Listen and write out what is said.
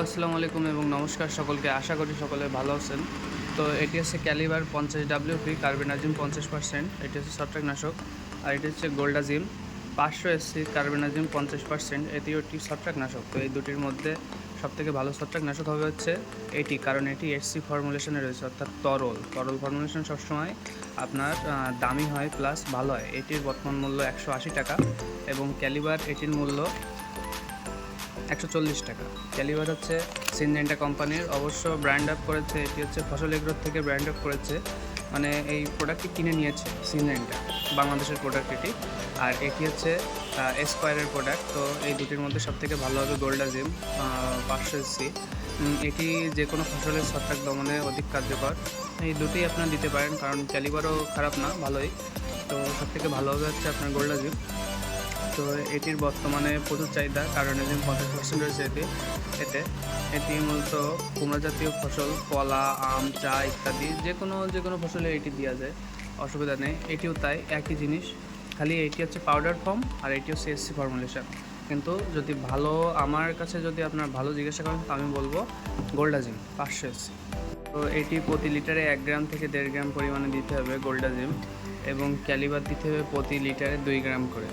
আসসালামু আলাইকুম এবং নমস্কার সকলকে। আশা করি সকলে ভালো আছেন। তো এটি হচ্ছে ক্যালিবার পঞ্চাশ ডাব্লিউ পি কার্বেনাজিম পঞ্চাশ পার্সেন্ট এটি হচ্ছে ছত্রাকনাশক আর এটি হচ্ছে গোল্ডাজিম। পাঁচশো এসসি কার্বেনাজিম পঞ্চাশ পার্সেন্ট এটিও একটি ছত্রাকনাশক। তো এই দুটির মধ্যে সবথেকে ভালো ছত্রাকনাশক হবে হচ্ছে এটি। কারণ এটি এসসি ফর্মুলেশনে রয়েছে, অর্থাৎ তরল। তরল ফর্মুলেশন সবসময় আপনার দামি হয় প্লাস ভালো হয়। এটির বর্তমান মূল্য একশো আশি টাকা এবং ক্যালিবার এটির মূল্য একশো চল্লিশ টাকা। ক্যালিবার হচ্ছে সিনজেন্টা কোম্পানির। অবশ্য ব্র্যান্ড আপ করেছে, এটি হচ্ছে ফসল এগ্রোর থেকে ব্র্যান্ড আপ করেছে। মানে এই প্রোডাক্টটি কিনে নিয়েছে সিনজেন্টা, বাংলাদেশের প্রোডাক্ট এটি। আর এটি হচ্ছে এসকোয়ারের প্রোডাক্ট তো এই দুটির মধ্যে সবথেকে ভালো হবে গোল্ডাজিম পাঁচশো এসসি এটি যে কোনো ফসলের ছত্রাক দমনে অধিক কার্যকর। এই দুটি আপনারা দিতে পারেন, কারণ ক্যালিবারও খারাপ না, ভালোই। তো সবথেকে ভালো হবে হচ্ছে আপনার গোল্ডাজিম তো এটির বর্তমানে প্রচুর চাহিদা, কারণ এদিন পঞ্চাশ পার্সেন্ট রয়েছে এতে এতে। এটি মূলত কুমড়া জাতীয় ফসল, কলা, আম, চা ইত্যাদি যে কোনো যে কোনো ফসলে এটি দেওয়া যায়, অসুবিধা নেই। এটিও তাই, একই জিনিস, খালি এটি হচ্ছে পাউডার ফর্ম আর এটি হচ্ছে এসসি ফর্মুলেশন কিন্তু যদি ভালো, আমার কাছে যদি আপনার ভালো জিজ্ঞাসা করেন, তো আমি বলব গোল্ডাজিম পাঁচশো এসসি তো এটি প্রতি লিটারে এক গ্রাম থেকে দেড় গ্রাম পরিমাণে দিতে হবে গোল্ডাজিম এবং ক্যালিবার দিতে হবে প্রতি লিটারে দুই গ্রাম করে।